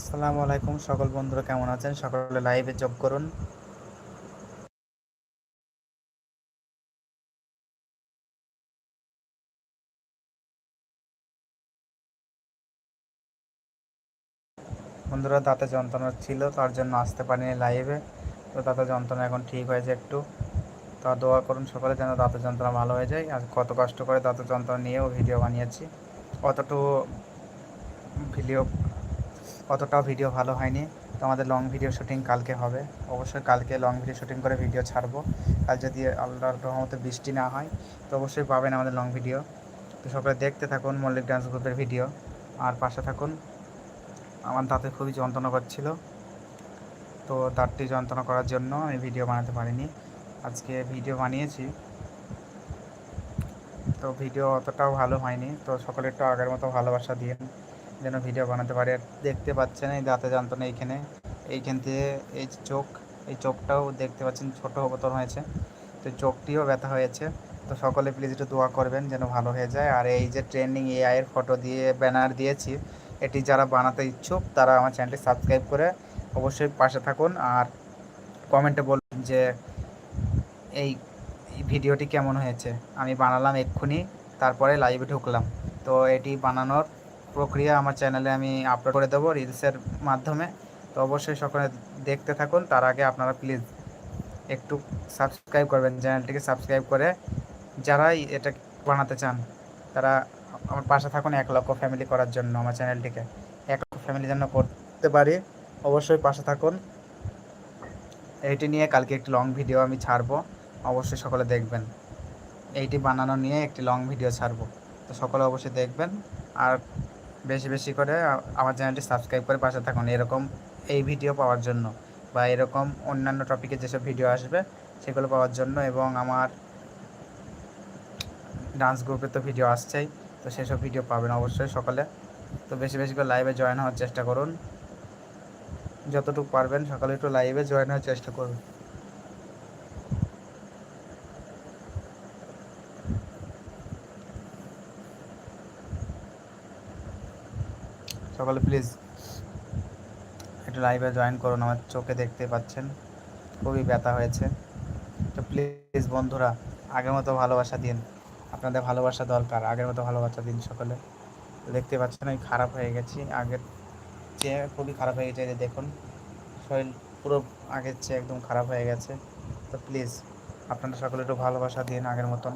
আসসালামু আলাইকুম সকল বন্ধুরা, কেমন আছেন? সকলে লাইভে যোগ করুন। বন্ধুরা, দাঁতে যন্ত্রণা ছিল, তার জন্য আসতে পারিনি লাইভে তো দাঁতে যন্ত্রণা এখন ঠিক হয়েছে একটু। তা দোয়া করুন সকলে যেন দাঁতের যন্ত্রণা ভালো হয়ে যায়। আর কত কষ্ট করে দাঁতের যন্ত্রণা নিয়েও ভিডিও বানিয়েছি। অতটুকু ভিডিও অতটাও ভিডিও ভালো হয়নি। তো আমাদের লং ভিডিও শুটিং কালকে হবে। অবশ্যই কালকে লং ভিডিও শুটিং করে ভিডিও ছাড়বো। কাল যদি আল্লাহর রহমতে বৃষ্টি না হয়, তো অবশ্যই পাবেন আমাদের লং ভিডিও তো সকলে দেখতে থাকুন মল্লিক ডান্স গ্রুপের ভিডিও আর পাশে থাকুন। আমার দাঁতে খুবই যন্ত্রণা করছিল। তো দাঁতটি যন্ত্রণা করার জন্য আমি ভিডিও বানাতে পারিনি। আজকে ভিডিও বানিয়েছি। তো ভিডিও অতটাও ভালো হয়নি। তো সকলে একটু আগের মতো ভালোবাসা দিয়ে যেন ভিডিও বানাতে পারি। আর দেখতে পাচ্ছেন এই দাঁতে যন্ত্রণা এইখানে। এইখান থেকে এই চোখ, এই চোখটাও দেখতে পাচ্ছেন ছোটো বোতল হয়েছে। তো চোখটিও ব্যথা হয়েছে। তো সকলে প্লিজ একটু দোয়া করবেন যেন ভালো হয়ে যায়। আর এই যে ট্রেন্ডিং এআইয়ের ফটো দিয়ে ব্যানার দিয়েছি, এটি যারা বানাতে ইচ্ছুক, তারা আমার চ্যানেলটি সাবস্ক্রাইব করে অবশ্যই পাশে থাকুন। আর কমেন্টে বলুন যে, এই ভিডিওটি কেমন হয়েছে? আমি বানালাম এক্ষুনি, তারপরে লাইভে ঢুকলাম। তো এটি বানানোর প্রক্রিয়া আমার চ্যানেলে আমি আপলোড করে দেবো রিলসের মাধ্যমে। তো অবশ্যই সকলে দেখতে থাকুন। তার আগে আপনারা প্লিজ একটু সাবস্ক্রাইব করবেন চ্যানেলটিকে সাবস্ক্রাইব করে। যারাই এটা বানাতে চান, তারা আমার পাশে থাকুন এক লক্ষ ফ্যামিলি করার জন্য আমার চ্যানেলটিকে এক লক্ষ ফ্যামিলি যেন করতে পারি, অবশ্যই পাশে থাকুন। এইটি নিয়ে কালকে একটি লং ভিডিও আমি ছাড়বো, অবশ্যই সকলে দেখবেন। এইটি বানানো নিয়ে একটি লং ভিডিও ছাড়বো। তো সকলে অবশ্যই দেখবেন। আর বেশি বেশি করে আমার চ্যানেলটি সাবস্ক্রাইব করে পাশে থাকুন এরকম এই ভিডিও পাওয়ার জন্য বা এরকম অন্যান্য টপিকে যেসব ভিডিও আসবে সেগুলো পাওয়ার জন্য এবং আমার ডান্স গ্রুপে তো ভিডিও আসছেই, তো সেসব ভিডিও পাবেন অবশ্যই সকালে। তো বেশি বেশি করে লাইভে জয়েন হওয়ার চেষ্টা করুন। যতটুকু পারবেন সকালে একটু লাইভে জয়েন হওয়ার চেষ্টা করুন। সকলে প্লিজ একটু লাইভে জয়েন করুন, আমার চোখে দেখতে পাচ্ছেন। খুবই ব্যথা হয়েছে। তো প্লিজ বন্ধুরা, আগের মতো ভালোবাসা দিন। আপনাদের ভালোবাসা দরকার, আগের মতো ভালোবাসা দিন সকলে। দেখতে পাচ্ছেন আমি খারাপ হয়ে গেছি। আগের চেয়ে খুবই খারাপ হয়ে গেছে দেখুন। শরীর পুরো আগের চেয়ে একদম খারাপ হয়ে গেছে। তো প্লিজ আপনারা সকলে একটু ভালোবাসা দিন আগের মতন।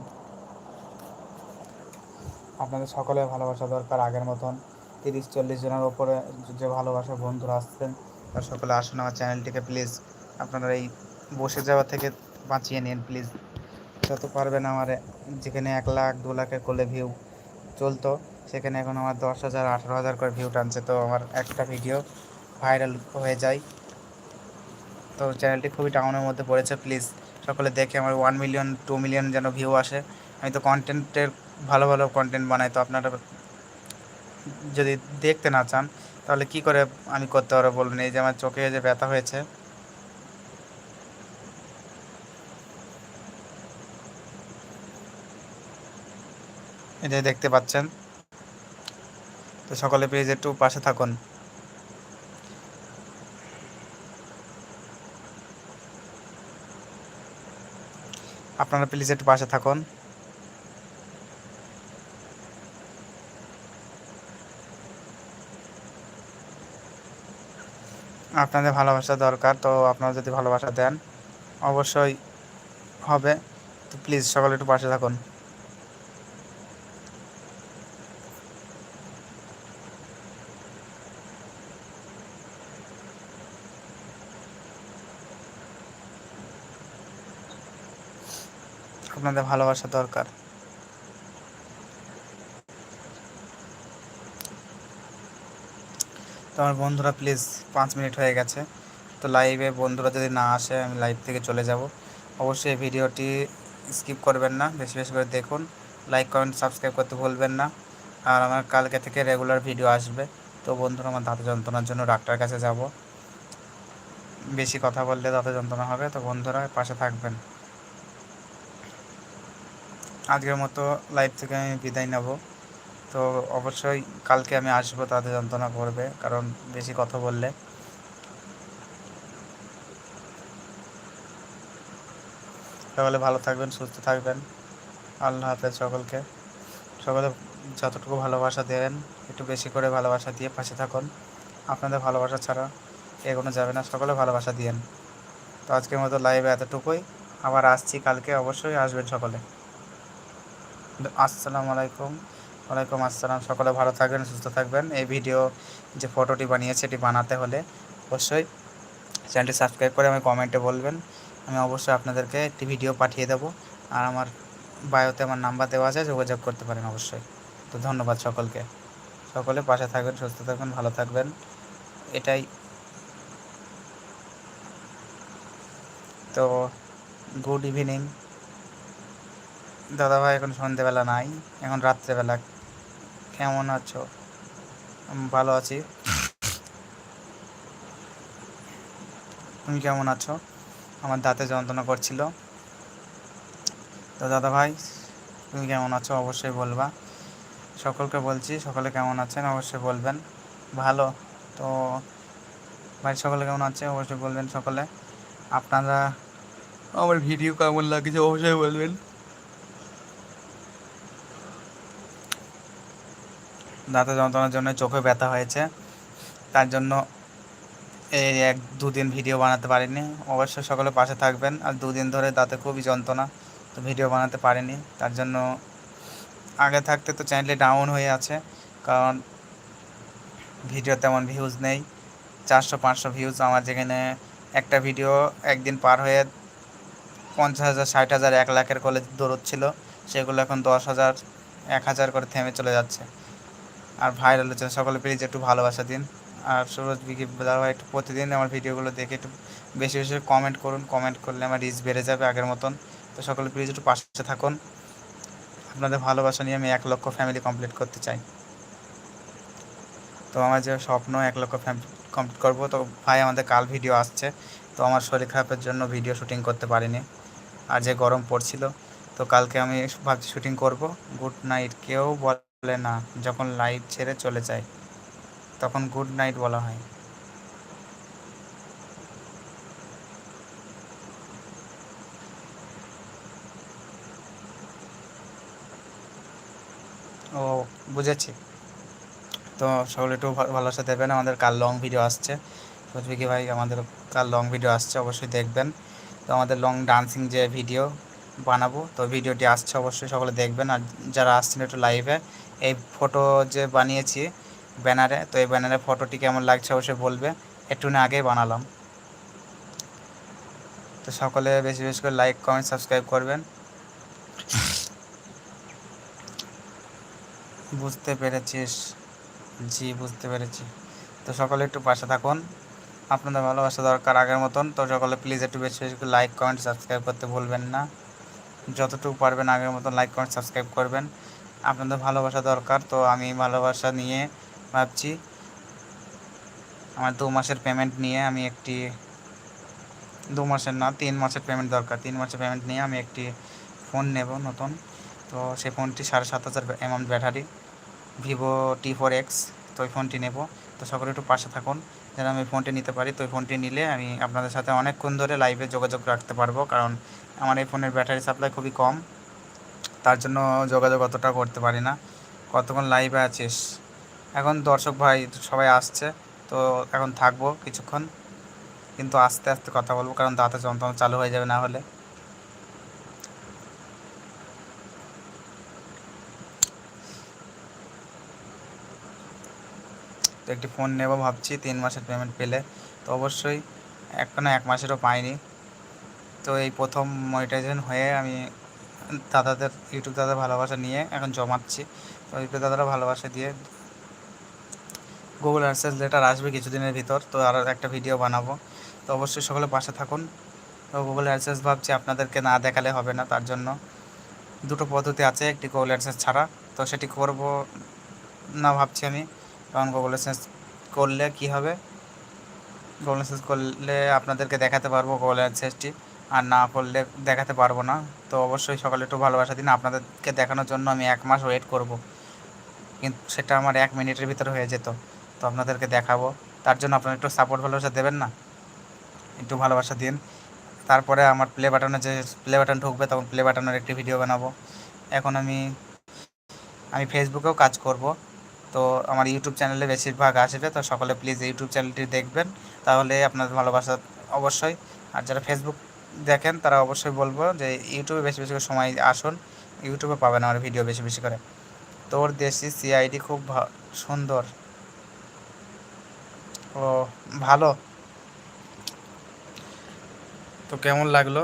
আপনাদের সকলে ভালোবাসা দরকার আগের মতন। তিরিশ, চল্লিশ জনের ওপরে যে ভালোবাসা বন্ধুরা আসছেন, তার সকলে আসুন আমার চ্যানেলটিকে প্লিজ আপনারা এই বসে যাওয়া থেকে বাঁচিয়ে নিন প্লিজ যত পারবেন আমার যেখানে এক লাখ, দু লাখের কোলে ভিউ চলতো, সেখানে এখন আমার দশ হাজার, আঠারো হাজার করে ভিউ টানছে, তো আমার একটা ভিডিও ভাইরাল হয়ে যায়। তো চ্যানেলটি খুবই টাউনের মধ্যে পড়েছে প্লিজ সকলে দেখে আমার ওয়ান মিলিয়ন টু মিলিয়ন যেন ভিউ আসে। আমি তো কন্টেন্টের ভালো ভালো কন্টেন্ট বানাই, তো আপনারা যদি দেখতে না চান, তাহলে কি করে আমি করতে পারব বলুন এই যে আমার চোখে যে ব্যথা হয়েছে। এটা দেখতে পাচ্ছেন। তো সকলে প্লিজ একটু পাশে থাকুন। আপনারা প্লিজ একটু পাশে থাকুন। আপনাদের ভালোবাসা দরকার, তো আপনারা যদি ভালোবাসা দেন, অবশ্যই হবে। তো প্লিজ সকলে একটু পাশে থাকুন। আপনাদের ভালোবাসা দরকার। তো আমার বন্ধুরা প্লিজ পাঁচ মিনিট হয়ে গেছে। তো লাইভে বন্ধুরা যদি না আসে, আমি লাইভ থেকে চলে যাব। অবশ্যই ভিডিওটি স্কিপ করবেন না, বেশি বেশি করে দেখুন। লাইক কমেন্ট সাবস্ক্রাইব করতে ভুলবেন না। আর আমার কালকে থেকে রেগুলার ভিডিও আসবে। তো বন্ধুরা, আমার দাঁত যন্ত্রণার জন্য ডাক্তার কাছে যাব। বেশি কথা বললে দাঁতে যন্ত্রণা হবে। তো বন্ধুরা, পাশে থাকবেন। আজকের মতো লাইভ থেকে আমি বিদায় নেব। তো অবশ্যই কালকে আমি আসব তাতে যন্ত্রণা করবে, কারণ বেশি কথা বললে। সকলে ভালো থাকবেন, সুস্থ থাকবেন। আল্লাহ হাফেজ সকলকে। সকলে যতটুকু ভালোবাসা দেবেন একটু বেশি করে ভালোবাসা দিয়ে পাশে থাকুন। আপনাদের ভালোবাসা ছাড়া এগোনো যাবে না, সকলে ভালোবাসা দিয়েন। তো আজকের মতো লাইভে এতটুকুই। আবার আসছি কালকে, অবশ্যই আসবেন সকলে। আসসালামু আলাইকুম। ওয়ালাইকুম আসসালাম। সকলে ভালো থাকবেন, সুস্থ থাকবেন। এই ভিডিও যে ফটোটি বানিয়েছে, এটি বানাতে হলে অবশ্যই চ্যানেলটি সাবস্ক্রাইব করে আমি কমেন্টে বলবেন। আমি অবশ্যই আপনাদেরকে একটি ভিডিও পাঠিয়ে দেবো। আর আমার বায়োতে আমার নাম্বার দেওয়া আছে, যোগাযোগ করতে পারেন অবশ্যই। তো ধন্যবাদ সকলকে। সকলে পাশে থাকবেন, সুস্থ থাকবেন, ভালো থাকবেন। এটাই। তো গুড ইভিনিং। দাদাভাই এখন সন্ধেবেলা নাই, এখন রাত্রেবেলা কেমন আছো? ভালো আছি। তুমি কেমন আছো? আমার দাঁতে যন্ত্রণা করছিল। তো দাদা ভাই, তুমি কেমন আছো? অবশ্যই বলবা। সকলকে বলছি, সকলে কেমন আছেন? অবশ্যই বলবেন। ভালো। তো ভাই, সকলে কেমন আছে? অবশ্যই বলবেন সকলে। আপনারা আমার ভিডিও কেমন লাগছে? অবশ্যই বলবেন। দাঁতে যন্ত্রণার জন্য চোখে ব্যথা হয়েছে। তার জন্য এই এক দুদিন ভিডিও বানাতে পারিনি। অবশ্যই সকলে পাশে থাকবেন। আর দুদিন ধরে দাঁতে খুবই যন্ত্রণা, তো ভিডিও বানাতে পারিনি। তার জন্য আগে থাকতে তো চ্যানেলটি ডাউন হয়ে আছে, কারণ ভিডিও তেমন ভিউজ নেই। চারশো, পাঁচশো ভিউজ আমার যেখানে একটা ভিডিও একদিন পার হয়ে পঞ্চাশ হাজার, ষাট হাজার, এক লাখের কলে দৌড়চ্ছিল। সেগুলো এখন দশ হাজার, এক হাজার করে থেমে চলে যাচ্ছে। আর ভাইরাল হচ্ছে সকলে প্লিজ একটু ভালোবাসা দিন। আর সুরজ বিকি দাদা একটু প্রতিদিন আমার ভিডিওগুলো দেখে একটু বেশি বেশি কমেন্ট করুন। কমেন্ট করলে আমার রিচ বেড়ে যাবে আগের মতন। তো সকলে প্লিজ একটু পাশে থাকুন। আপনাদের ভালোবাসা নিয়ে আমি এক লক্ষ ফ্যামিলি কমপ্লিট করতে চাই। তো আমার যে স্বপ্ন, এক লক্ষ ফ্যামিলি কমপ্লিট করব। তো ভাই, আমাদের কাল ভিডিও আসছে। তো আমার শরীর খারাপের জন্য ভিডিও শুটিং করতে পারিনি। আর যে গরম পড়ছিল, তো কালকে আমি ভাবছি শুটিং করব। গুড নাইট কেউ বলে না, যখন লাইট ছেড়ে চলে যায়, তখন গুড নাইট বলা হয়। ও, বুঝেছি। তো সকলে একটু ভালোবাসা দেবেন। আমাদের কাল লং ভিডিও আসছে। সজবিকি ভাই, আমাদের কাল লং ভিডিও আসছে, অবশ্যই দেখবেন। তো আমাদের লং ডান্সিং যে ভিডিও বানাবো, তো ভিডিওটি আসছে, অবশ্যই সকলে দেখবেন। আর যারা আসছেন একটু লাইভে এই ফটো যে বানিয়েছি ব্যানারে তো এই ব্যানারে ফটোটি কেমন লাগছে অবশ্যই বলবে। একটু না আগেই বানালাম। তো সকলে বেশি বেশি করে লাইক কমেন্ট সাবস্ক্রাইব করবেন। বুঝতে পেরেছিস জি, বুঝতে পেরেছি। তো সকলে একটু পাশে থাকুন। আপনাদের ভালোবাসা দরকার আগের মতন। তো সকলে প্লিজ একটু বেশি বেশি করে লাইক কমেন্ট সাবস্ক্রাইব করতে ভুলবেন না। যতটুকু পারবেন আগের মতন লাইক কমেন্ট সাবস্ক্রাইব করবেন। আপনাদের ভালোবাসা দরকার, তো আমি ভালোবাসা নিয়ে ভাবছি। আমার দু মাসের পেমেন্ট নিয়ে আমি একটি, দু মাসের না, তিন মাসের পেমেন্ট দরকার। তিন মাসের পেমেন্ট নিয়ে আমি একটি ফোন নেব নতুন। তো সেই ফোনটি সাড়ে সাত হাজার amount battery Vivo T four X তো ওই ফোনটি নেব। তো সকলে একটু পাশে থাকুন, যেন আমি ফোনটি নিতে পারি। তো ওই ফোনটি নিলে আমি আপনাদের সাথে অনেকক্ষণ ধরে লাইভে যোগাযোগ রাখতে পারব, কারণ আমার এই ফোনের ব্যাটারি সাপ্লাই খুবই কম। তার জন্য যোগাযোগ অতটা করতে পারি না। কতক্ষণ লাইভে আছিস? এখন দর্শক ভাই সবাই আসছে, তো এখন থাকব কিছুক্ষণ। কিন্তু আস্তে আস্তে কথা বলব, কারণ দাঁতে যন্ত্রণা চালু হয়ে যাবে না হলে। তো একটি ফোন নেব ভাবছি, তিন মাসের পেমেন্ট পেলে। তো অবশ্যই এখনও এক মাসেরও পাইনি। তো এই প্রথম মনিটাইজেশন হয়ে আমি দাদাদের ইউটিউব দাদা ভালোবাসা নিয়ে এখন জমাচ্ছি। তো ইউটিউব দাদারা ভালোবাসা দিয়ে গুগল অ্যাডসেন্স লেটার আসবে কিছুদিনের ভিতর, তো আরও একটা ভিডিও বানাবো। তো অবশ্যই সকলে পাশে থাকুন। তো গুগল অ্যাডসেন্স ভাবছি আপনাদেরকে না দেখালে হবে না, তার জন্য দুটো পদ্ধতি আছে, একটি গুগল অ্যাডসেন্স ছাড়া। তো সেটি করব না ভাবছি আমি, কারণ গুগল অ্যাডসেন্স করলে কি হবে? গুগল অ্যাডসেন্স করলে আপনাদেরকে দেখাতে পারব গুগল অ্যাডসেন্সটি আর না করলে দেখাতে পারব না। তো অবশ্যই সকালে একটু ভালোবাসা দিন। আপনাদেরকে দেখানোর জন্য আমি এক মাস ওয়েট করব। কিন্তু সেটা আমার এক মিনিটের ভিতরে হয়ে যেত। তো আপনাদেরকে দেখাবো। তার জন্য আপনারা একটু সাপোর্ট ভালোবাসা দেবেন না? একটু ভালোবাসা দিন। তারপরে আমার প্লে বাটনে যে প্লে বাটন ঢুকবে, তখন প্লে বাটনের একটি ভিডিও বানাবো। এখন আমি আমি ফেসবুকেও কাজ করব। তো আমার ইউটিউব চ্যানেলে বেশিরভাগ আসবে। তো সকলে প্লিজ ইউটিউব চ্যানেলটি দেখবেন। তাহলে আপনাদের ভালোবাসা অবশ্যই। আর যারা ফেসবুক দেখেন, তারা অবশ্যই বলব যে ইউটিউবে বেশি বেশি করে সময় আসুন। ইউটিউবে পাবেন আমার ভিডিও বেশি বেশি করে। তোর দেশি সিআইডি খুব সুন্দর। ও, ভালো। তো কেমন লাগল?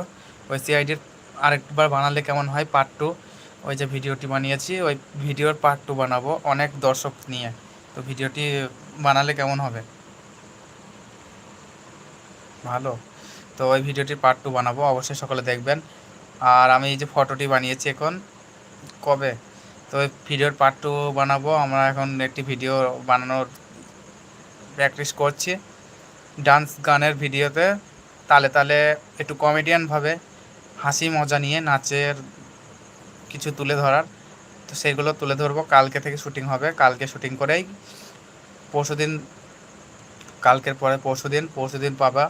ওই সিআইডির আরেকবার বানালে কেমন হয়? পার্ট টু ওই যে ভিডিওটি বানিয়েছি, ওই ভিডিওর পার্ট টু বানাবো অনেক দর্শক নিয়ে। তো ভিডিওটি বানালে কেমন হবে? ভালো। তো ওই ভিডিওটির পার্ট টু বানাবো, অবশ্যই সকলে দেখবেন। আর আমি এই যে ফটোটি বানিয়েছি এখন, কবে? তো ওই ভিডিওর পার্ট টু বানাবো, আমরা এখন একটি ভিডিও বানানোর প্র্যাকটিস করছি। ডান্স গানের ভিডিওতে তালে তালে একটু কমেডিয়ানভাবে হাসি মজা নিয়ে নাচের কিছু তুলে ধরার, তো সেগুলো তুলে ধরবো। কালকে থেকে শুটিং হবে, কালকে শুটিং করেই। পরশু দিন কালকের পরে পরশু দিন পরশু দিন পাবা।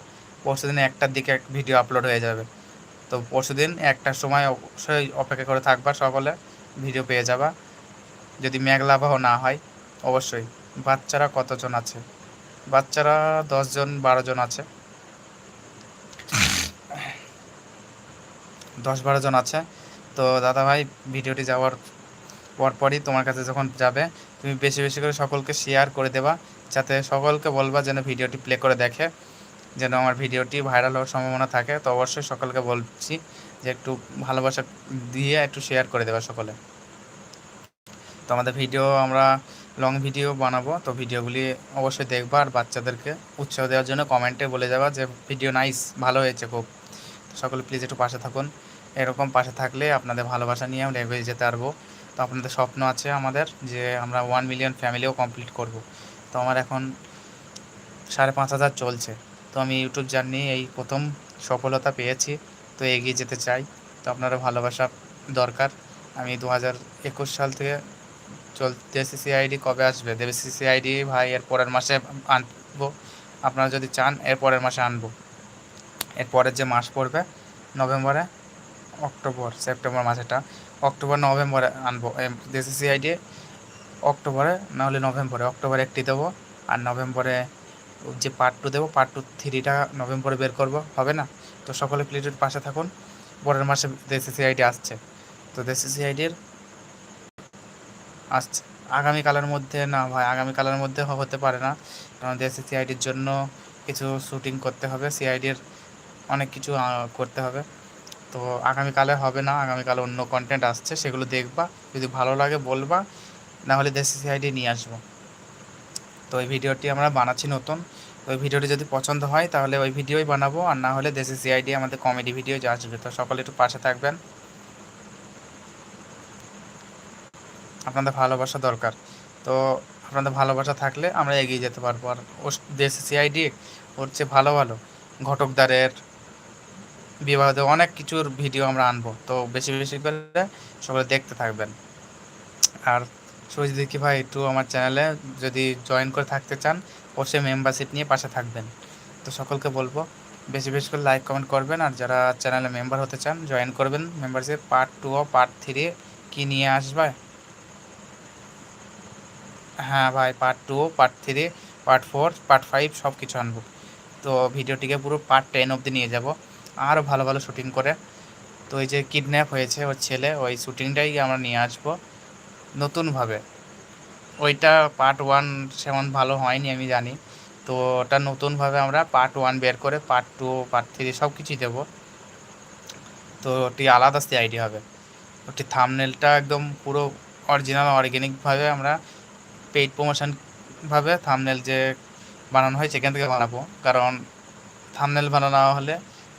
পরশু দিন একটার দিকে এক ভিডিও আপলোড হয়ে যাবে। তো পরশু দিন একটার সময় অবশ্যই অপেক্ষা করে থাকবা সকলে, ভিডিও পেয়ে যাবা। যদি মেঘলাভাও না হয়, অবশ্যই। বাচ্চারা কতজন আছে? বাচ্চারা দশজন বারো জন আছে। দশ বারো জন আছে। তো দাদা ভাই ভিডিওটি যাওয়ার পরপরই তোমার কাছে যখন যাবে, তুমি বেশি বেশি করে সকলকে শেয়ার করে দেবা। যাতে সকলকে বলবা যেন ভিডিওটি প্লে করে দেখে। যেন আমার ভিডিওটি ভাইরাল হওয়ার সম্ভাবনা থাকে, তো অবশ্যই সকলকে বলছি যে একটু ভালোবাসা দিয়ে একটু শেয়ার করে দেবা সকলে। তো আমাদের ভিডিও আমরা লং ভিডিও বানাবো, তো ভিডিওগুলি অবশ্যই দেখবা আর বাচ্চাদেরকে উৎসাহ দেওয়ার জন্য কমেন্টে বলে যাবা যে ভিডিও নাইস ভালো হয়েছে খুব। সকলে প্লিজ একটু পাশে থাকুন। এরকম পাশে থাকলে আপনাদের ভালোবাসা নিয়ে আমরা এগিয়ে যেতে পারব। তো আপনাদের স্বপ্ন আছে আমাদের যে আমরা ওয়ান মিলিয়ন ফ্যামিলিও কমপ্লিট করব। তো আমার এখন সাড়ে পাঁচ হাজার চলছে। তো আমি ইউটিউব জার্নি এই প্রথম সফলতা পেয়েছি, তো এগিয়ে যেতে চাই। তো আপনারা ভালোবাসা দরকার। আমি দু হাজার একুশ সাল থেকে চলতে সিআইডি কবে আসবে? দেবে সিআইডি ভাই, এর পরের মাসে আনব। আপনারা যদি চান, এর পরের মাসে আনব। এর পরের যে মাস পড়বে, নভেম্বরে অক্টোবর, সেপ্টেম্বর মাসেটা অক্টোবর, নভেম্বরে আনব। দেশি সিআইডি অক্টোবরে নাহলে নভেম্বরে। অক্টোবরে একটি দেবো, আর নভেম্বরে যে পার্ট টু দেবো পার্ট টু থ্রিটা নভেম্বরে বের করব, হবে না? তো সকলে প্লেটের পাশে থাকুন। পরের মাসে দেশি সিআইডি আসছে। তো দেশি সিআইডির আসছে। আগামীকালের মধ্যে না ভাই, আগামীকালের মধ্যে হতে পারে না। কারণ দেশি সিআইডির জন্য কিছু শুটিং করতে হবে। সিআইডির অনেক কিছু করতে হবে। তো আগামীকালে হবে না, আগামীকালে অন্য কন্টেন্ট আসছে, সেগুলো দেখবা। যদি ভালো লাগে বলবা, নাহলে দেশি সিআইডি নিয়ে আসব। তো ওই ভিডিওটি আমরা বানাচ্ছি নতুন। ওই ভিডিওটি যদি পছন্দ হয়, তাহলে ওই ভিডিওই বানাবো। আর না হলে দেশি সিআইডি আমাদের কমেডি ভিডিও যা আসবে। তো সকলে একটু পাশে থাকবেন। আপনাদের ভালোবাসা দরকার। তো আপনাদের ভালোবাসা থাকলে আমরা এগিয়ে যেতে পারব। আর ও দেশি সিআইডি ওর চেয়ে ভালো ভালো ঘটকদারের বিবাহতে অনেক কিছুর ভিডিও আমরা আনব। তো বেশি বেশি করে সকলে দেখতে থাকবেন। আর সুরজ দেখি, ভাই, একটু আমার চ্যানেলে যদি জয়েন করে থাকতে চান, অবশ্যই মেম্বারশিপ নিয়ে পাশে থাকবেন। তো সকলকে বলব, বেশি বেশি করে লাইক কমেন্ট করবেন। আর যারা চ্যানেলে মেম্বার হতে চান জয়েন করবেন মেম্বারশিপ পার্ট টু ও পার্ট থ্রি কী নিয়ে আসবে? হ্যাঁ ভাই part two part three part four part five সব কিছু আনব। তো ভিডিওটিকে পুরো পার্ট টেন অবধি নিয়ে যাব। আরও ভালো ভালো শ্যুটিং করে। তো এই যে কিডন্যাপ হয়েছে ওর ছেলে, ওই শ্যুটিংটাই আমরা নিয়ে আসব। নতুনভাবে। ওইটা পার্ট ওয়ান সেমন ভালো হয়নি আমি জানি। তো ওটা নতুনভাবে আমরা পার্ট ওয়ান বের করে পার্ট টু পার্ট থ্রি সব কিছুই দেবো। তো ওটি আলাদা সে আইডি হবে। ওটি থামনেলটা একদম পুরো অরিজিনাল অর্গ্যানিকভাবে আমরা পেইড প্রমোশনভাবে থামনেল যে বানানো হয় সেখান থেকে বানাবো। কারণ থামনেল বানানো হলে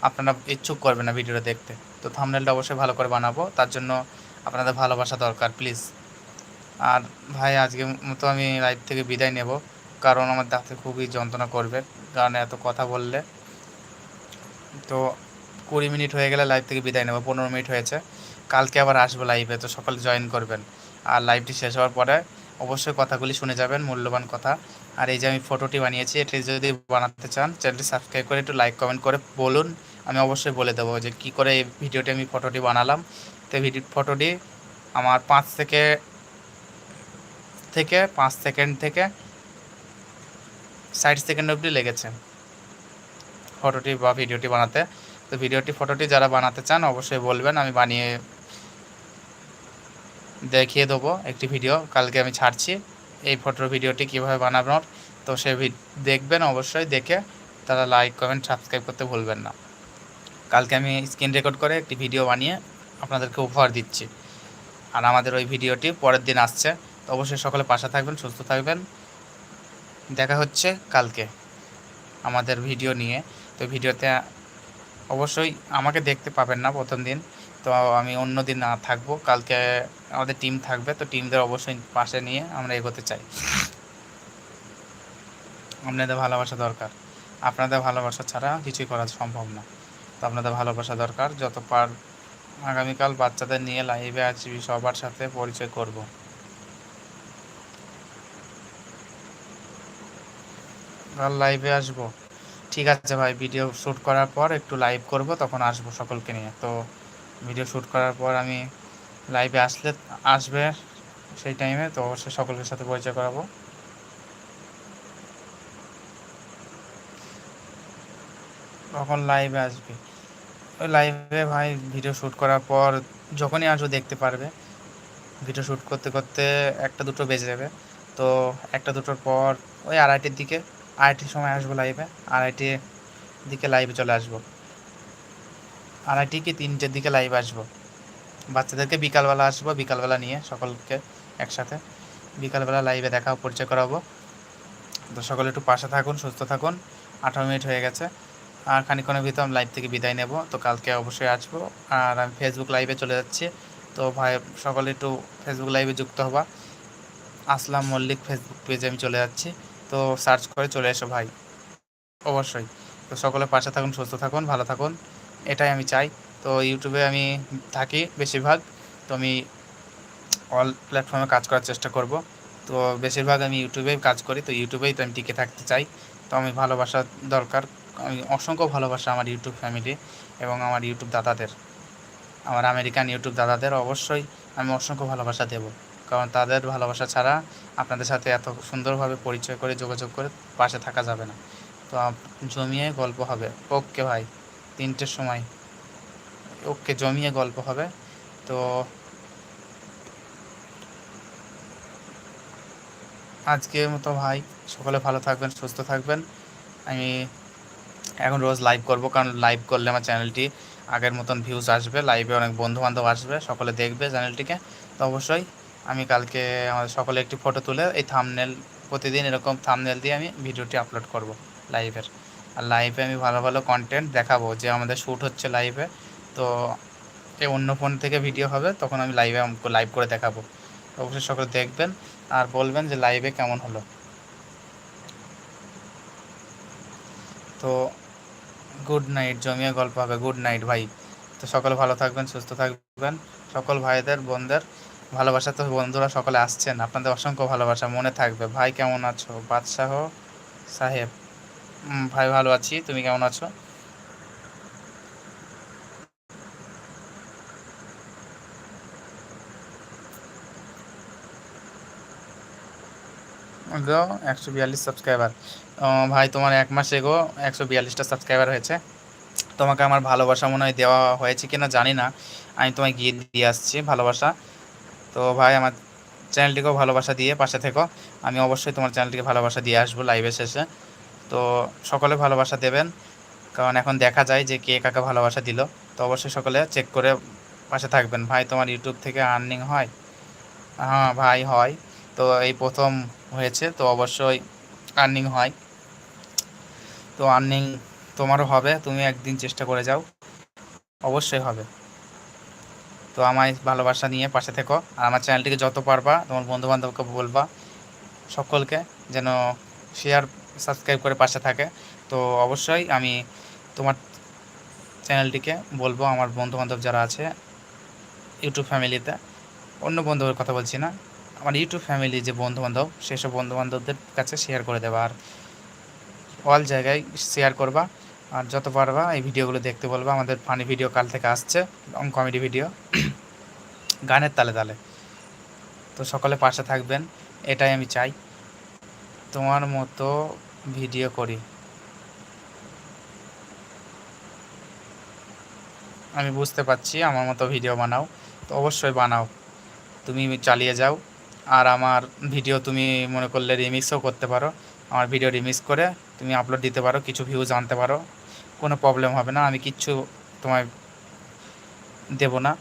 আপনারা ইচ্ছুক করবেন না ভিডিওটা দেখতে। তো থামনেলটা অবশ্যই ভালো করে বানাবো। তার জন্য আপনাদের ভালোবাসা দরকার প্লিজ আর ভাই আজকে মতো আমি লাইভ থেকে বিদায় নেব। কারণ আমার দাঁতে খুবই যন্ত্রণা করবে। কারণ এত কথা বললে। তো কুড়ি মিনিট হয়ে গেলে লাইভ থেকে বিদায় নেব। পনেরো মিনিট হয়েছে। কালকে আবার আসব লাইভে তো সকালে জয়েন করবেন। আর লাইভটি শেষ হওয়ার পরে অবশ্যই কথাগুলি শুনে যাবেন, মূল্যবান কথা। আর এই যে আমি ফটোটি বানিয়েছি, এটি যদি বানাতে চান চ্যানেলটি সাবস্ক্রাইব করে একটু লাইক কমেন্ট করে বলুন। আমি অবশ্যই বলে দেবো যে কি করে এই ভিডিওটি আমি ফটোটি বানালাম। তো ভিডিও ফটোটি আমার পাঁচ থেকে থেকে, পাঁচ সেকেন্ড থেকে, ষাট সেকেন্ড অবধি লেগেছে ফটোটি বা ভিডিওটি বানাতে। তো ভিডিওটি ফটোটি যারা বানাতে চান, অবশ্যই বলবেন, আমি বানিয়ে দেখিয়ে দেবো একটি ভিডিও। কালকে আমি ছাড়ছি এই ফটোর ভিডিওটি কীভাবে বানানোর। তো সে দেখবেন অবশ্যই, দেখে তারা লাইক কমেন্ট সাবস্ক্রাইব করতে ভুলবেন না। কালকে আমি স্ক্রিন রেকর্ড করে একটি ভিডিও বানিয়ে আপনাদেরকে উপহার দিচ্ছি। আর আমাদের ওই ভিডিওটি পরের দিন আসছে। অবশ্যই সকলে পাশে থাকবেন, সুস্থ থাকবেন। দেখা হচ্ছে কালকে আমাদের ভিডিও নিয়ে। তো ভিডিওতে অবশ্যই আমাকে দেখতে পাবেন না প্রথম দিন। তো আমি অন্য দিন না থাকব। কালকে আমাদের টিম থাকবে। তো টিমদের অবশ্যই পাশে নিয়ে আমরা এগোতে চাই। আপনাদের ভালোবাসা দরকার। আপনাদের ভালোবাসা ছাড়া কিছুই করা সম্ভব না। তো আপনাদের ভালোবাসা দরকার। যত পার আগামীকাল বাচ্চাদের নিয়ে লাইভে আছি, সবার সাথে পরিচয় করব। কাল লাইভে আসব। ঠিক আছে ভাই ভিডিও শ্যুট করার পর একটু লাইভ করব, তখন আসব সকলকে নিয়ে। তো ভিডিও শ্যুট করার পর আমি লাইভে আসলে, আসবে সেই টাইমে তো অবশ্যই সকলের সাথে পরিচয় করাবো। তখন লাইভে আসবে। ওই লাইভে ভাই ভিডিও শ্যুট করার পর যখনই আসব দেখতে পারবে। ভিডিও শ্যুট করতে করতে একটা দুটো বেজে যাবে। তো একটা দুটোর পর ওই আড়াইটির দিকে আড়াইটির সময় আসব লাইভে আড়াইটির দিকে লাইভে চলে আসব। আড়াইটি কি তিনটের দিকে লাইভে আসব। বাচ্চাদেরকে বিকালবেলা আসব, বিকালবেলা নিয়ে সকলকে একসাথে বিকালবেলা লাইভে দেখা পরিচয় করাবো। তো সকলে একটু পাশে থাকুন, সুস্থ থাকুন। আঠারো মিনিট হয়ে গেছে। আর খানিক্ষণের ভিতর আমি লাইভ থেকে বিদায় নেব। তো কালকে অবশ্যই আসব। আর আমি ফেসবুক লাইভে চলে যাচ্ছি। তো ভাই, সকলে একটু ফেসবুক লাইভে যুক্ত হবা। আসলাম মল্লিক ফেসবুক পেজে আমি চলে যাচ্ছি। তো সার্চ করে চলে এসো ভাই। অবশ্যই। তো সকলে পাশে থাকুন, সুস্থ থাকুন, ভালো থাকুন। এটাই আমি চাই। তো ইউটিউবে আমি থাকি বেশিরভাগ। তো আমি অল প্ল্যাটফর্মে কাজ করার চেষ্টা করব। তো বেশিরভাগ আমি ইউটিউবেই কাজ করি। তো ইউটিউবেই তো আমি টিকে থাকতে চাই। তো আমি ভালোবাসা দরকার। আমি অসংখ্য ভালোবাসা আমার ইউটিউব ফ্যামিলি এবং আমার ইউটিউব দাদাদের। আমার আমেরিকান ইউটিউব দাদাদের অবশ্যই আমি অসংখ্য ভালোবাসা দেব। কারণ তাদের ভালোবাসা ছাড়া আপনাদের সাথে এত সুন্দরভাবে পরিচয় করে, যোগাযোগ করে পাশে থাকা যাবে না। তো জমিয়ে গল্প হবে। ওকে ভাই, তিনটের সময়। ওকে, জমিয়ে গল্প হবে। তো আজকের মতো ভাই, সকলে ভালো থাকবেন, সুস্থ থাকবেন। আমি এখন রোজ লাইভ করব, কারণ লাইভ করলে আমার চ্যানেলটি আগের মতন ভিউজ আসবে লাইভে অনেক বন্ধু বান্ধব আসবে, সকলে দেখবে চ্যানেলটিকে। তো অবশ্যই আমি কালকে আমাদের সকলে একটি ফটো তুলে এই থামনেল প্রতিদিন এরকম থামনেল দিয়ে আমি ভিডিওটি আপলোড করব লাইভের আর লাইভে আমি ভালো ভালো কন্টেন্ট দেখাবো, যে আমাদের শ্যুট হচ্ছে লাইভে তো এই অন্য ফোন থেকে ভিডিও হবে, তখন আমি লাইভে লাইভ করে দেখাবো। অবশ্যই সকলে দেখবেন আর বলবেন যে লাইভে কেমন হলো। তো গুড নাইট জমিয়ে গল্প হবে গুড নাইট ভাই। তো সকলে ভালো থাকবেন, সুস্থ থাকবেন। সকল ভাইদের, বোনদের ভালোবাসা তো বন্ধুরা সকলে আসছেন। আপনাদের অসংখ্য ভালোবাসা, মনে থাকবে। ভাই, কেমন আছো? বাদশাহ সাহেব। ভাই, ভালো আছি। তুমি কেমন আছো? গো, একশো বিয়াল্লিশ সাবস্ক্রাইবার ভাই, তোমার এক মাস এগো একশো বিয়াল্লিশটা সাবস্ক্রাইবার হয়েছে। তোমাকে আমার ভালোবাসা মনে হয় দেওয়া হয়েছে কিনা জানি না। আমি তোমায় গিয়ে দিয়ে আসছি ভালোবাসা। তো ভাই, আমার চ্যানেলটিকেও ভালোবাসা দিয়ে পাশে থেকো। আমি অবশ্যই তোমার চ্যানেলটিকে ভালোবাসা দিয়ে আসব লাইভে শেষে। তো সকলে ভালোবাসা দেবেন, কারণ এখন দেখা যায় যে কে কাকে ভালোবাসা দিল। তো অবশ্যই সকলে চেক করে পাশে থাকবেন। ভাই, তোমার ইউটিউব থেকে আর্নিং হয়? হ্যাঁ ভাই, হয়। তো এই প্রথম হয়েছে, তো অবশ্যই আর্নিং হয়। তো আর্নিং তোমারও হবে, তুমি একদিন চেষ্টা করে যাও। অবশ্যই হবে। তো আমায় ভালোবাসা নিয়ে পাশে থেকো। আর আমার চ্যানেলটিকে যত পারবা, তোমার বন্ধুবান্ধবকে বলবা, সকলকে যেন শেয়ার সাবস্ক্রাইব করে পাশে থাকে। তো অবশ্যই আমি তোমার চ্যানেলটিকে বলব, আমার বন্ধুবান্ধব যারা আছে, ইউটিউব ফ্যামিলিতে, অন্য বন্ধুদের কথা বলছি না, আমার ইউটিউব ফ্যামিলি যে বন্ধুবান্ধব, সেসব বন্ধুবান্ধবদের কাছে শেয়ার করে দেবা। আর অল জায়গায় শেয়ার করবা। আর যত পারবা এই ভিডিওগুলো দেখতে বলবা। আমাদের ফানি ভিডিও কাল থেকে আসছে লং কমেডি ভিডিও গানের তালে তালে। তো সকলে পাশে থাকবেন, এটাই আমি চাই। তোমার মতো ভিডিও করি। আমি বুঝতে পারছি আমার মতো ভিডিও বানাও। তো অবশ্যই বানাও। তুমি চালিয়ে যাও। আর আমার ভিডিও তুমি মনে করলে রিমিক্সও করতে পারো। আমার ভিডিও রিমিক্স করে তুমি আপলোড দিতে পারো, কিছু ভিউজ আনতে পারো। কোনো প্রবলেম হবে না, আমি কিচ্ছু তোমায় দেব না।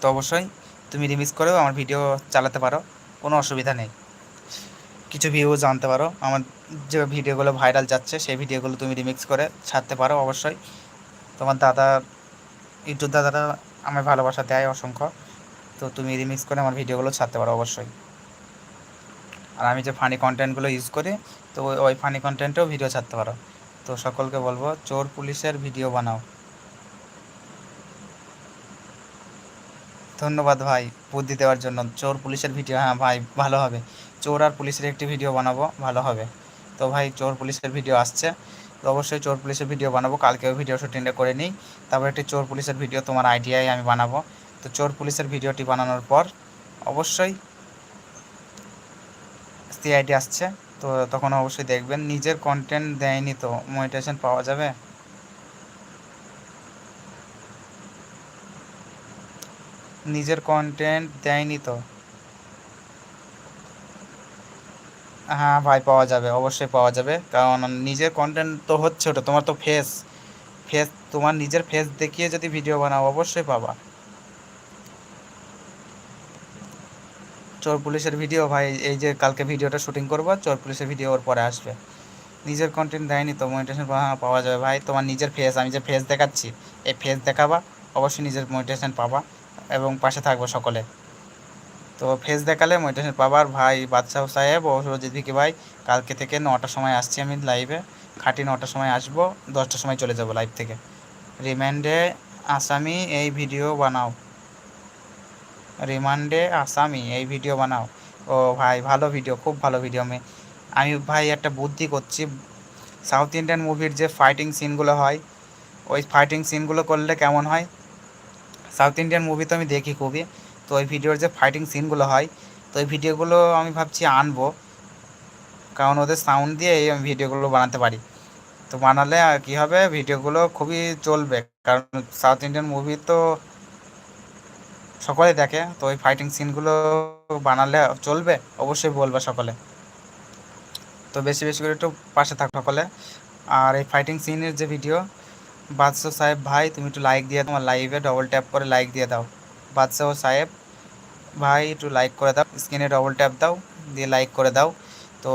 তো অবশ্যই তুমি রিমিস করেও আমার ভিডিও চালাতে পারো, কোনো অসুবিধা নেই। কিছু ভিউজ জানতে পারো, আমার যে ভিডিওগুলো ভাইরাল যাচ্ছে, সেই ভিডিওগুলো তুমি রিমিক্স করে ছাড়তে পারো অবশ্যই। তোমার দাদা ইউটিউব দাদারা আমার ভালোবাসা দেয় অসংখ্য, তো তুমি রিমিক্স করে আমার ভিডিওগুলো ছাড়তে পারো অবশ্যই। আর আমি যে ফানি কন্টেন্টগুলো ইউজ করি, তো ওই ফানি কন্টেন্টেও ভিডিও ছাড়তে পারো। তো সকলকে বলব, চোর পুলিশের ভিডিও বানাও। ধন্যবাদ ভাই, বুদ্ধি দেওয়ার জন্য। চোর পুলিশের ভিডিও হ্যাঁ ভাই, ভালো হবে। চোর আর পুলিশের একটি ভিডিও বানাবো, ভালো হবে। তো ভাই, চোর পুলিশের ভিডিও আসছে। তো অবশ্যই চোর পুলিশের ভিডিও বানাবো কালকেও ভিডিও শুটিংটা করে নিই। তারপর একটি চোর পুলিশের ভিডিও তোমার আইডিয়ায় আমি বানাবো। তো চোর পুলিশের ভিডিওটি বানানোর পর অবশ্যই সিআইডি আসছে। তো তখন অবশ্যই দেখবেন। নিজের কন্টেন্ট দেয়নি তো মনিটাইজেশন পাওয়া যাবে? নিজের কন্টেন্ট দেয়নি তো? হ্যাঁ ভাই, পাওয়া যাবে, অবশ্যই পাওয়া যাবে। কারণ নিজের কন্টেন্ট তো হচ্ছে ওটা, তোমার তো ফেস ফেস তোমার নিজের ফেস দেখিয়ে যদি ভিডিও বানাও, অবশ্যই পাবা। চোর পুলিশের ভিডিও ভাই, এই যে কালকে ভিডিওটা শুটিং করব, চোর পুলিশের ভিডিও ওর পরে আসবে। নিজের কন্টেন্ট দেয়নি তো মনিটেশন পাওয়া যাবে। ভাই, তোমার নিজের ফেস আমি যে ফেস দেখাচ্ছি, এই ফেস দেখাবা, অবশ্যই নিজের মনিটেশন পাবা এবং পাশে থাকব সকলে। তো ফেস দেখালে মনিটেশন পাবার, ভাই, বাদশাহ সাহেব ও সুরজিৎ ভিকি ভাই, কালকে থেকে নটার সময় আসছি আমি লাইভে খাটি নটার সময় আসব, দশটার সময় চলে যাব লাইভ থেকে। রিমান্ডে আসামি এই ভিডিও বানাও। রিমান্ডে আসামি, এই ভিডিও বানাও। ও ভাই, ভালো ভিডিও, খুব ভালো ভিডিও আমি আমি ভাই একটা বুদ্ধি করছি। সাউথ ইন্ডিয়ান মুভির যে ফাইটিং সিনগুলো হয়, ওই ফাইটিং সিনগুলো করলে কেমন হয়? সাউথ ইন্ডিয়ান মুভি তো আমি দেখি খুবই। তো ওই ভিডিওর যে ফাইটিং সিনগুলো হয়, তো ওই ভিডিওগুলো আমি ভাবছি আনব। কারণ ওদের সাউন্ড দিয়ে এই আমি ভিডিওগুলো বানাতে পারি। তো বানালে কী হবে? ভিডিওগুলো খুবই চলবে। কারণ সাউথ ইন্ডিয়ান মুভি তো সকলে দেখে। তো ওই ফাইটিং সিনগুলো বানালে চলবে, অবশ্যই বলবে সকলে। তো বেশি বেশি করে একটু পাশে থাক সকলে। আর এই ফাইটিং সিনের যে ভিডিও বাদশাহ সাহেব, ভাই, তুমি একটু লাইক দিয়ে তোমার লাইভে ডবল ট্যাপ করে লাইক দিয়ে দাও। বাদশাহ সাহেব, ভাই, একটু লাইক করে দাও স্ক্রিনে ডবল ট্যাপ দাও, দিয়ে লাইক করে দাও। তো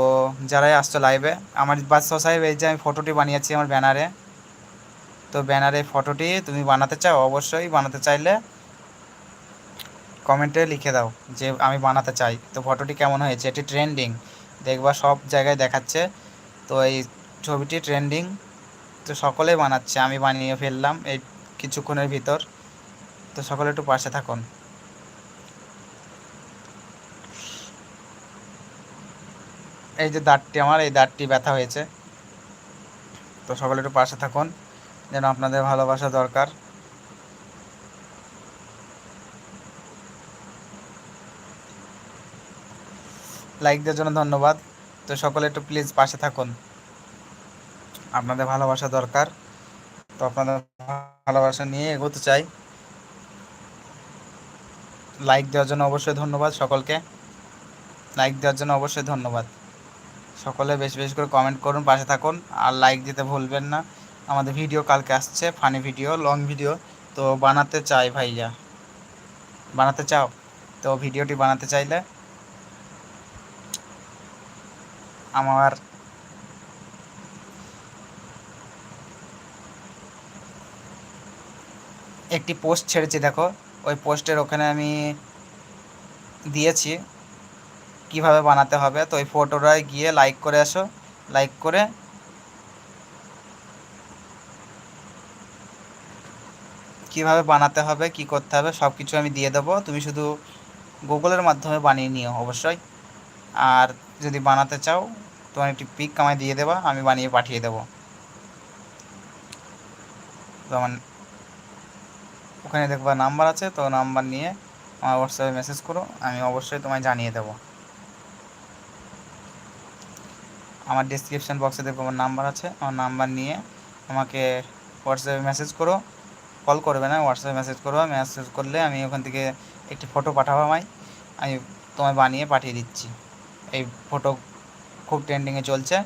যারাই আসছো লাইভে আমার বাদশাহ সাহেব, এই যে আমি ফটোটি বানিয়েছি আমার ব্যানারে তো ব্যানারে ফটোটি তুমি বানাতে চাও, অবশ্যই বানাতে চাইলে কমেন্টে লিখে দাও যে আমি বানাতে চাই। তো ফটোটি কেমন হয়েছে? এটি ট্রেন্ডিং দেখবা সব জায়গায় দেখাচ্ছে। তো এই ছবিটি ট্রেন্ডিং তো সকলেই বানাচ্ছে। আমি বানিয়ে ফেললাম এই কিছুক্ষণের ভিতর। তো সকলে একটু পাশে থাকুন। এই যে দাঁতটি আমার, এই দাঁতটি ব্যথা হয়েছে। তো সকলে একটু পাশে থাকুন। যেন আপনাদের ভালোবাসা দরকার। লাইক দেওয়ার জন্য ধন্যবাদ। তো সকলে একটু প্লিজ পাশে থাকুন। আপনাদের ভালোবাসা দরকার। তো আপনাদের ভালোবাসা নিয়ে এগোতে চাই। লাইক দেওয়ার জন্য অবশ্যই ধন্যবাদ সকলকে। লাইক দেওয়ার জন্য অবশ্যই ধন্যবাদ। সকলে বেশি বেশি করে কমেন্ট করুন, পাশে থাকুন। আর লাইক দিতে ভুলবেন না। আমাদের ভিডিও কালকে আসছে ফানি ভিডিও লং ভিডিও তো বানাতে চাই ভাইয়া। বানাতে চাও? তো ভিডিওটি বানাতে চাইলে আমার একটি পোস্ট ছেড়েছি, দেখো। ওই পোস্টের ওখানে আমি দিয়েছি কীভাবে বানাতে হবে। তো ওই ফটোটায় গিয়ে লাইক করে আসো। লাইক করে কীভাবে বানাতে হবে, কি করতে হবে সব কিছু আমি দিয়ে দেবো। তুমি শুধু গুগলের মাধ্যমে বানিয়ে নিও অবশ্যই। আর যদি বানাতে চাও তোমার একটি পিক আমায় দিয়ে দেবা, আমি বানিয়ে পাঠিয়ে দেবো। যেমন ওখানে দেখবা নাম্বার আছে, তো নাম্বার নিয়ে আমার হোয়াটসঅ্যাপে মেসেজ করো, আমি অবশ্যই তোমায় জানিয়ে দেবো। আমার ডিসক্রিপশান বক্সে দেখব আমার নাম্বার আছে, আমার নাম্বার নিয়ে আমাকে হোয়াটসঅ্যাপে মেসেজ করো। কল করবে না হোয়াটসঅ্যাপে মেসেজ করো মেসেজ করলে আমি ওখান থেকে একটি ফটো পাঠাবো আমায়, আমি তোমায় বানিয়ে পাঠিয়ে দিচ্ছি। এই ফটো খুব ট্রেন্ডিংয়ে চলছে,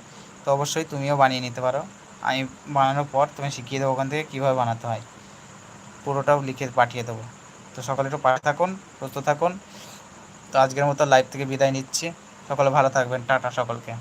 তো অবশ্যই তুমিও বানিয়ে নিতে পারো। আমি বানানোর পর তুমি শিখিয়ে দেবো ওখান থেকে কীভাবে বানাতে হয়। পুরোটাও লিখে পাঠিয়ে দেবো। তো সকালে একটু পাশে থাকুন, সুস্থ থাকুন। তো আজকের মতো লাইভ থেকে বিদায় নিচ্ছি। সকলে ভালো থাকবেন। টাটা সকলকে।